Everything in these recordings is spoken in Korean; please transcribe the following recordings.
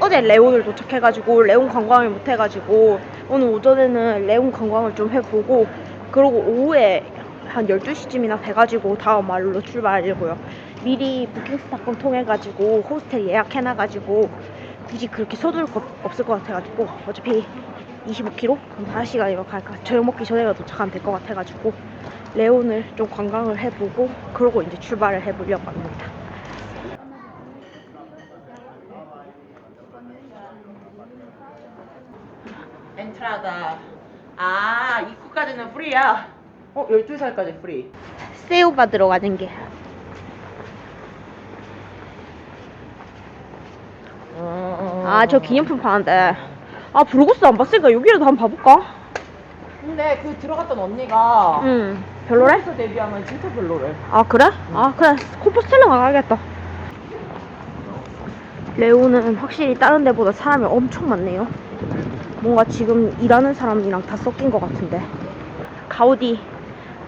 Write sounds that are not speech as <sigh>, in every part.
어제 레온을 도착해가지고 레온 관광을 못 해가지고 오늘 오전에는 레온 관광을 좀 해보고 그러고 오후에 한 12시쯤이나 돼가지고 다음 말로 출발하려고요. 미리 부킹스닷컴 통해가지고 호스텔 예약해놔가지고 굳이 그렇게 서두를 거 없을 것 같아가지고 어차피 25km? 그럼 4시간이면 갈까 저녁 먹기 전에 도착하면 될 것 같아가지고 레온을 좀 관광을 해보고 그러고 이제 출발을 해보려고 합니다. 아, 입구까지는 프리야. 어, 12살까지 프리. 새우 받으러 가는 게. 아, 저 기념품 파는데. 아, 브로고스 안 봤으니까 여기라도 한번 봐볼까? 근데 그 들어갔던 언니가 응. 별로래? 여기서 데뷔하면 진짜 별로래. 아, 그래? 아, 그래. 콤포스텔러 가야겠다. 레오는 확실히 다른 데보다 사람이 엄청 많네요. 뭔가 지금 일하는 사람이랑 다 섞인 것 같은데. 가우디.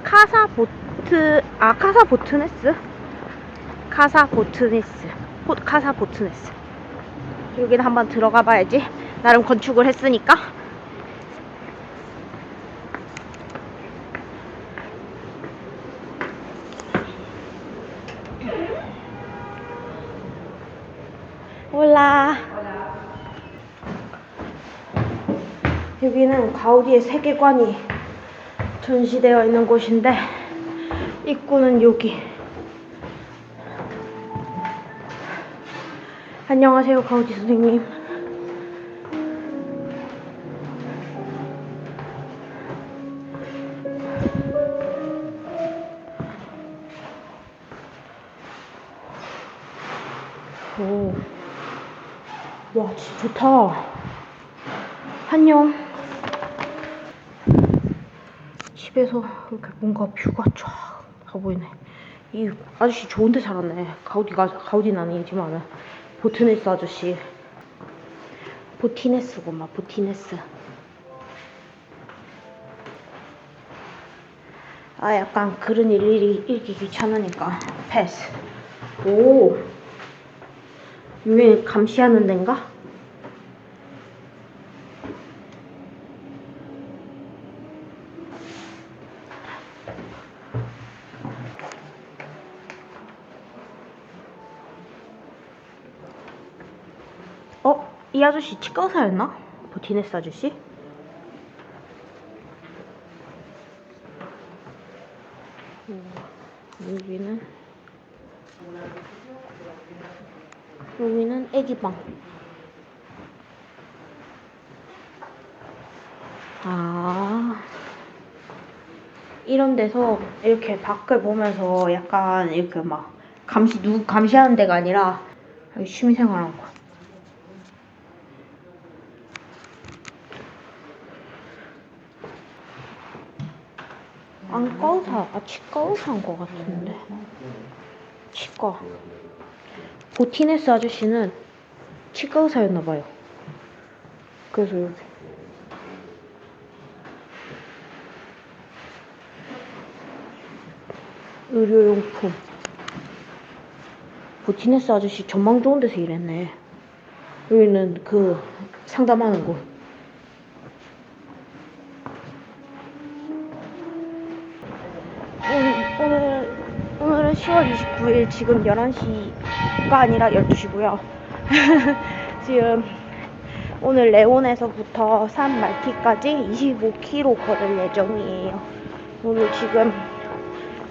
카사보트, 아, 카사보트네스? 카사보트네스. 호, 카사보트네스. 여기는 한번 들어가 봐야지. 나름 건축을 했으니까. 올라. 여기는 가우디의 세계관이 전시되어 있는 곳인데 입구는 여기. 안녕하세요, 가우디 선생님. 오. 와, 진짜 좋다. 안녕. 집에서 이렇게 뭔가 뷰가 쫙 다 보이네. 이 아저씨 좋은 데 살았네. 가우디가, 가우디는 아니지만은. 보트네스 아저씨. 보티네스구만, 보티네스. 아, 약간 글은 일일이 읽기 귀찮으니까 패스. 오. 유행 감시하는 데인가? 어? 이 아저씨 치과 의사였나? 보티네스 아저씨? 음, 여기는 여기는 애기방. 아. 이런 데서 이렇게 밖을 보면서 약간 이렇게 막 감시, 누구 감시하는 데가 아니라 취미생활 하는 거. 안과 의사, 아, 치과 의사인 것 같은데. 치과. 보티네스 아저씨는 치과 의사였나봐요. 그래서 여기. 의료용품. 보티네스 아저씨 전망 좋은 데서 일했네. 여기는 그 상담하는 곳. 오늘, 오늘, 오늘은 10월 29일 지금 11시가 아니라 12시고요. <laughs> 지금 오늘 레온에서부터 산 말티까지 25km 걸을 예정이에요. 오늘 지금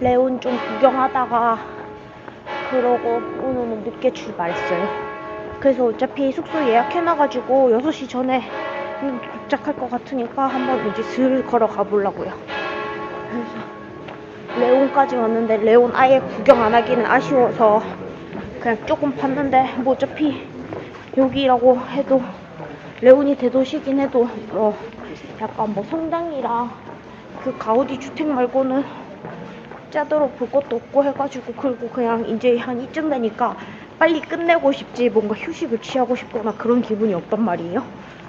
레온 좀 구경하다가 그러고 오늘은 늦게 출발했어요. 그래서 어차피 숙소 예약해놔가지고 6시 전에 도착할 것 같으니까 한번 이제 슬 걸어가 보려고요. 그래서 레온까지 왔는데 레온 아예 구경 안 하기는 아쉬워서 그냥 조금 봤는데 뭐 어차피 여기라고 해도 레온이 대도시긴 해도 어 약간 뭐 성당이랑 그 가우디 주택 말고는 짜도록 볼 것도 없고 해가지고 그리고 그냥 이제 한 이쯤 되니까 빨리 끝내고 싶지 뭔가 휴식을 취하고 싶거나 그런 기분이 없단 말이에요.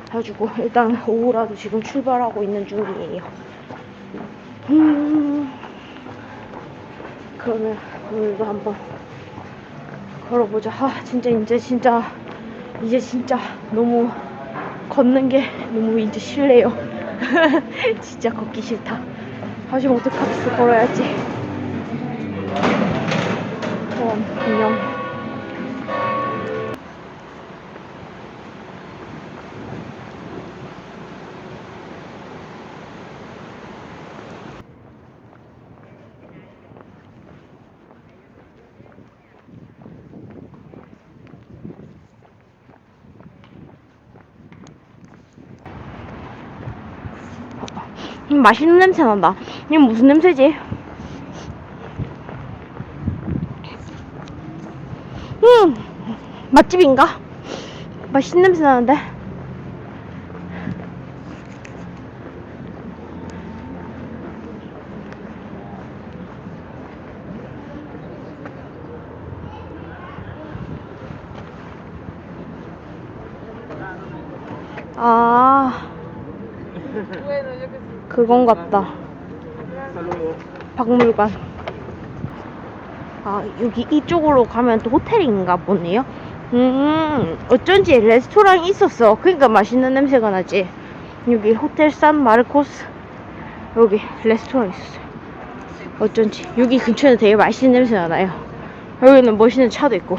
그래가지고 일단 오후라도 지금 출발하고 있는 중이에요. 음, 그러면 오늘도 한번 걸어보자. 아 진짜 이제 진짜 이제 진짜 너무 걷는 게 너무 이제 싫네요. <laughs> 진짜 걷기 싫다. 하지만 어떡하겠어, 걸어야지. 그럼, 안녕. 음, 맛있는 냄새 난다. 이게 무슨 냄새지? 음, 맛집인가? 맛있는 냄새 나는데? 아, <laughs> 그건 같다. 박물관. 아, 여기 이쪽으로 가면 또 호텔인가 보네요. 음, 어쩐지 레스토랑이 있었어. 그러니까 맛있는 냄새가 나지. 여기 호텔 산 마르코스. 여기 레스토랑 있었어요. 어쩐지. 여기 근처에 되게 맛있는 냄새가 나요. 여기는 멋있는 차도 있고.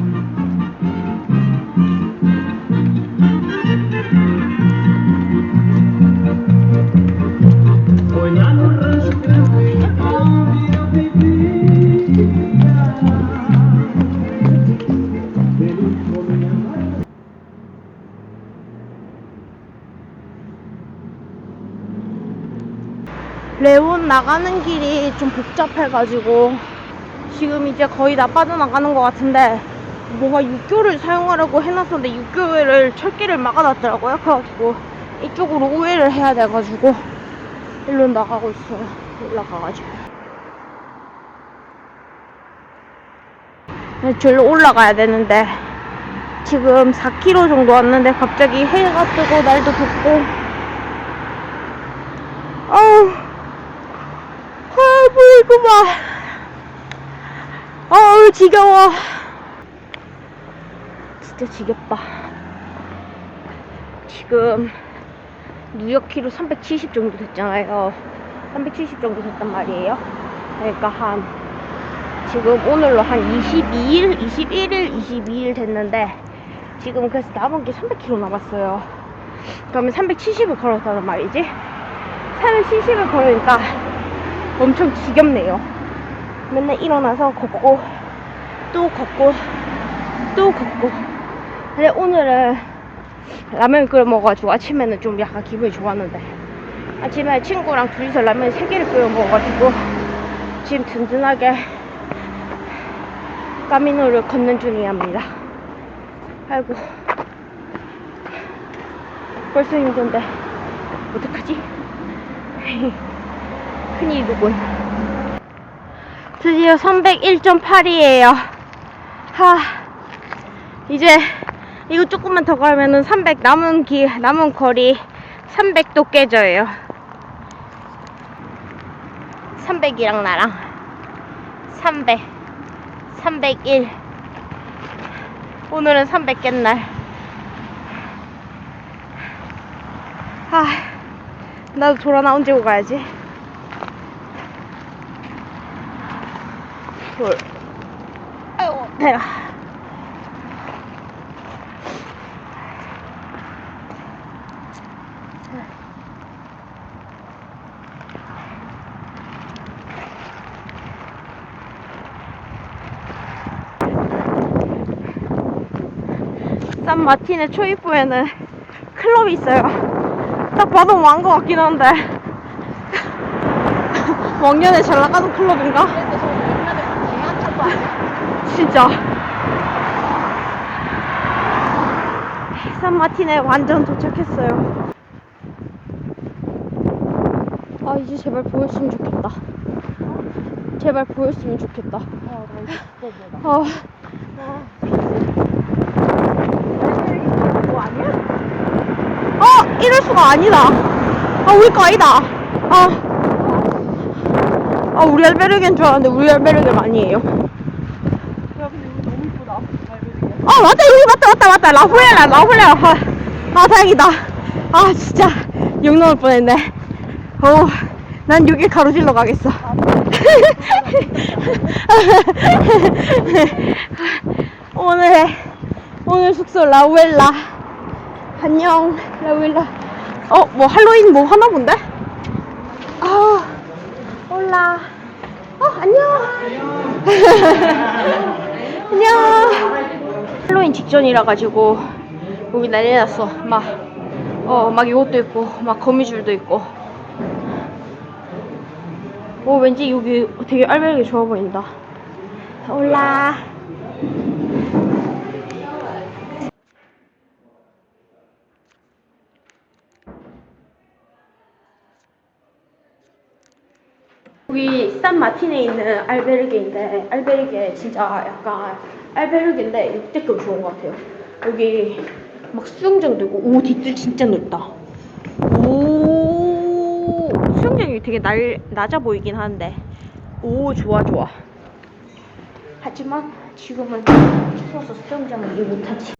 레온 나가는 길이 좀 복잡해가지고 지금 이제 거의 다 빠져나가는 것 같은데 뭔가 육교를 사용하려고 해놨었는데 육교를 철길을 막아놨더라고요. 그래가지고 이쪽으로 우회를 해야 돼가지고 일로 나가고 있어요. 올라가가지고. 네, 절로 올라가야 되는데 지금 4km 정도 왔는데 갑자기 해가 뜨고 날도 덥고 아우 아 보이구만 아우 지겨워. 진짜 지겹다. 지금 누적키로 370 정도 됐잖아요. 370 정도 됐단 말이에요. 그러니까 한 지금 오늘로 한 22일 21일 22일 됐는데 지금 그래서 남은 게 300km 남았어요. 그러면 370을 걸었다는 말이지. 370을 걸으니까 엄청 지겹네요. 맨날 일어나서 걷고, 또 걷고, 또 걷고. 근데 오늘은 라면 끓여 먹어가지고 아침에는 좀 약간 기분이 좋았는데. 아침에 친구랑 둘이서 라면 3개를 끓여 먹어가지고 지금 든든하게 까미노를 걷는 중이랍니다. 아이고. 벌써 힘든데. 어떡하지? <laughs> 큰 일이군. 드디어 301.8이에요. 하, 이제 이거 조금만 더 가면은 300 남은 기, 남은 거리 300도 깨져요. 300이랑 나랑 300, 301. 오늘은 300 깬 날. 아, 나도 돌아 나온 지고 가야지. 돌. 아이고, 내가. 산 마틴의 초입부에는 클럽이 있어요. 딱 봐도 왕것 같긴 한데. <laughs> 왕년에 잘 나가던 클럽인가? 진짜. 산마틴에 완전 도착했어요. 아, 이제 제발 보였으면 좋겠다. 제발 보였으면 좋겠다. 아, 뭐 아니야? 어! 이럴 수가 아니다. 아, 우리 거 아니다. 아. 아, 우리 알베르게인 줄 알았는데 우리 알베르게가 아니에요. 야 근데 여기 너무 이쁘다. 알베르게. 아, 맞다. 여기 맞다, 맞다, 맞다. 라후엘라, 라후엘라. 아, 아, 다행이다. 아, 진짜. 욕 나올 뻔했네. 어, 난 여기 가로질러 가겠어. <laughs> 오늘, 오늘 숙소 라우엘라. 안녕, 라우엘라. 어, 뭐 할로윈 뭐 하나 본데? 아, 올라. 어, 안녕. <laughs> 안녕. 할로윈 직전이라 가지고 여기 난리 났어. 막, 어, 막 이것도 있고, 막 거미줄도 있고. 오, 왠지 여기 되게 알베르기 좋아 보인다. 올라. 여기 산 마틴에 있는 알베르게인데 알베르게 진짜 약간 알베르게인데 역대급 좋은 것 같아요. 여기 막 수영장도 있고 오 뒤뜰 진짜 넓다. 오 수영장이 되게 날, 낮아 보이긴 하는데 오 좋아 좋아. 하지만 지금은 추워서 수영장을 이해 못하지.